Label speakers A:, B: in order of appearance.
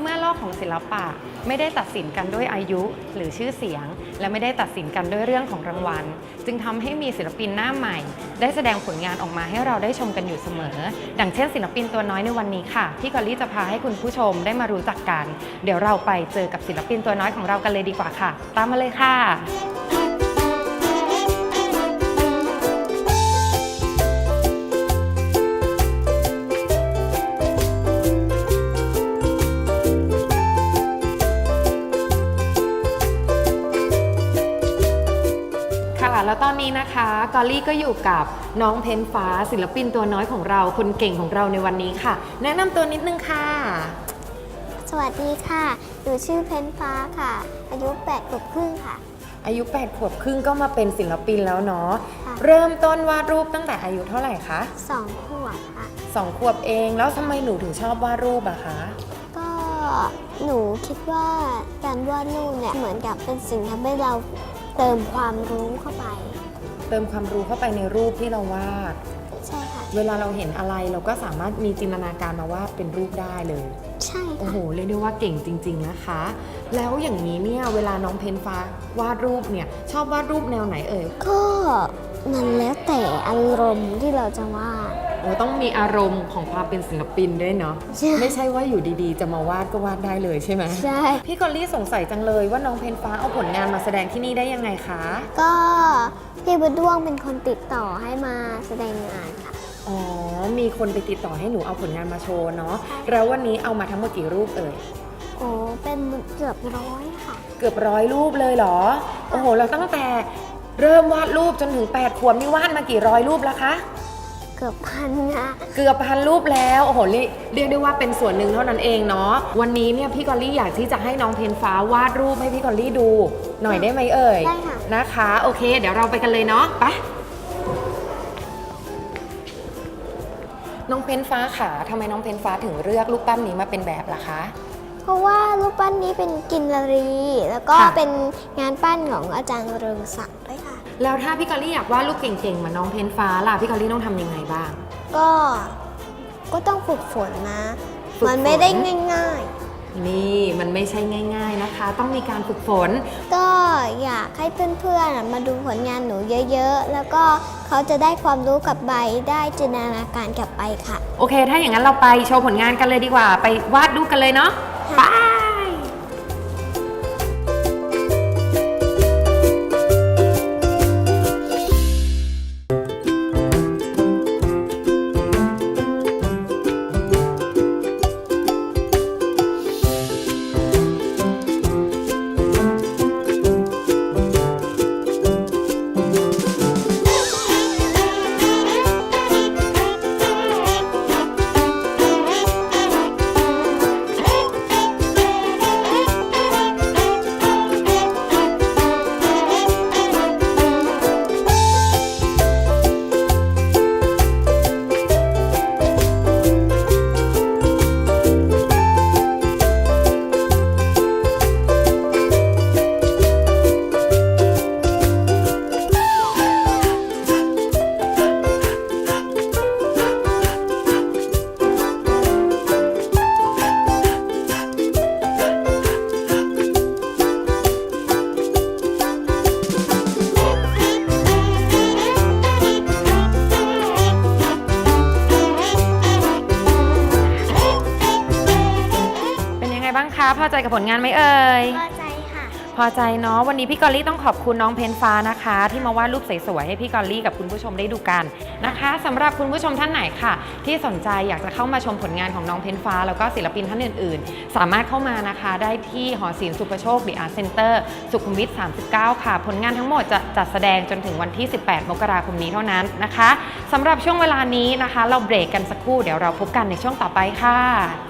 A: เมื่อโลกของศิลปะไม่ได้ตัดสินกันด้วยอายุหรือชื่อเสียง และไม่ได้ตัดสินกันด้วยเรื่องของรางวัล จึงทำให้มีศิลปินหน้าใหม่ ได้แสดงผลงานออกมาให้เราได้ชมกันอยู่เสมอ ดังเช่นศิลปินตัวน้อยในวันนี้ค่ะ ที่กอลลี่จะพาให้คุณผู้ชมได้มารู้จักกัน เดี๋ยวเราไปเจอกับศิลปินตัวน้อยของเรากันเลยดีกว่าค่ะ ตามมาเลยค่ะ แล้วตอนนี้นะคะกอลลี่ก็อยู่กับน้องเพนฟ้าศิลปินตัวน้อยของเราคนเก่งของเราในวันนี้ค่ะ แนะนำตัวนิดนึงค่ะ
B: สวัสดีค่ะ หนูชื่อเพนฟ้าค่ะ อายุ8ขวบครึ่งค่ะ
A: อายุ 8 ขวบครึ่งก็มาเป็นศิลปินแล้วเนาะ
B: ค่ะ
A: เริ่มต้นวาดรูปตั้งแต่อายุเท่าไหร่คะ
B: 2ขวบค่ะ
A: 2ขวบเองแล้วทำไมหนูถึงชอบวาดรูปอะคะ
B: ก็หนูคิดว่าการวาดรูปเนี่ยเหมือนกับเป็นสิ่งทำให้เรา เติมความรู้เข้าไป
A: เติมความรู้เข้าไปในรูปที่เราวาด
B: ใช่ค่ะ
A: เวลาเราเห็นอะไรเราก็สามารถมีจินตนาการมาวาดเป็นรูปได้เลย
B: ใช่
A: โอ้
B: ค่ะ
A: โหเรียกได้ว่าเก่งจริง ๆนะคะ แล้วอย่างนี้เนี่ยเวลาน้องเพนฟ้าวาดรูปเนี่ยชอบวาดรูปแนวไหนเอ่ย
B: ก็มันแล้วแต่อารมณ์ที่เราจะวาด
A: โอ้ต้องมีอารมณ์ของความเป็นศิลปินด้วยเนาะ
B: ใช่
A: ไม่ใช่ว่าอยู่ดีๆ จะมาวาดก็วาดได้เลยใช่ไหม
B: ใช่
A: พี่กอลลี่สงสัยจังเลยว่าน้องเพนฟ้าเอาผลงานมาแสดงที่นี่ได้ยังไงคะ
B: ก็พี่บุญด้วงเป็นคนติดต่อให้มาแสดงงานค่ะ
A: อ๋อมีคนไปติดต่อให้หนูเอาผลงานมาโชว์เนาะแล้ววันนี้เอามาทั้งหมดกี่รูปเอ่ย
B: โอ้เป็นเกือบร้อยค่ะ
A: เกือบร้อยรูปเลยเหรอ โอ้โห เราตั้งแต่เริ่มวาดรูปจนถึง 8 ขวบนี่วาดมากี่ร้อยรูปแล้วคะ
B: เกือบพันค่ะ
A: เกือบพันรูปแล้วโอ้โหเรียกเรียกได้ว่าเป็นส่วนหนึ่งเท่านั้นเองเนาะวันนี้เนี่ยพี่กอลลี่อยากที่จะให้น้องเพนฟ้าวาดรูปให้พี่กอลลี่ดูหน่อยได้ไหมเอ่ย
B: ได้ค่ะ
A: นะคะ โอเค เดี๋ยวเราไปกันเลยเนาะไปน้องเพนฟ้าค่ะทำไมน้องเพนฟ้าถึงเลือกรูปปั้นนี้มาเป็นแบบล่ะคะ
B: เพราะว่ารูปปั้นนี้เป็นกินนารี แล้วก็
A: ค่ะ
B: เป็นงานปั้นของอาจารย์เริงศักดิ์ ด้วยค่ะ
A: แล้วถ้าพี่กอลลี่อยากวาดรูปเก่งๆเหมือนน้องเพนฟ้าล่ะพี่กอลลี่ต้องทำยังไงบ้าง
B: ก็ก็ต้องฝึกฝนนะ
A: ฝึกฝน
B: มันไม่ได้ง่าย
A: นี่มันไม่ใช่ง่าย ๆนะคะ ต้องมีการฝึกฝน
B: ๆ ก็อยากให้เพื่อนๆอะมาดูผลงานหนูเยอะๆ แล้วก็เขาจะได้ความรู้กลับไปได้จินตนาการกลับไปค่ะ
A: โอเค ถ้าอย่างนั้นเราไปโชว์ผลงานกันเลยดีกว่า ไปวาดรูปกันเลยเนาะ ไป พอใจกับผลงานไหมเอ่ย
B: พอใจค่ะ
A: พอใจเนาะ วันนี้พี่กอลลี่ต้องขอบคุณน้องเพนฟ้านะคะ ที่มาวาดรูปสวยๆให้พี่กอลลี่กับคุณผู้ชมได้ดูกันนะคะสำหรับคุณผู้ชมท่านไหนค่ะ ที่สนใจอยากจะเข้ามาชมผลงานของน้องเพนฟ้า แล้วก็ศิลปินท่านอื่น ๆ สามารถเข้ามานะคะได้ที่หอศิลป์สุประโชคดีอาร์เซ็นเตอร์สุขุมวิท 39 ค่ะ ผลงานทั้งหมดจะจัดแสดงจนถึงวันที่ 18 มกราคมนี้เท่านั้นนะคะสำหรับช่วงเวลานี้นะคะ เราเบรกกันสักครู่เดี๋ยวเราพบกันในช่วงต่อไปค่ะ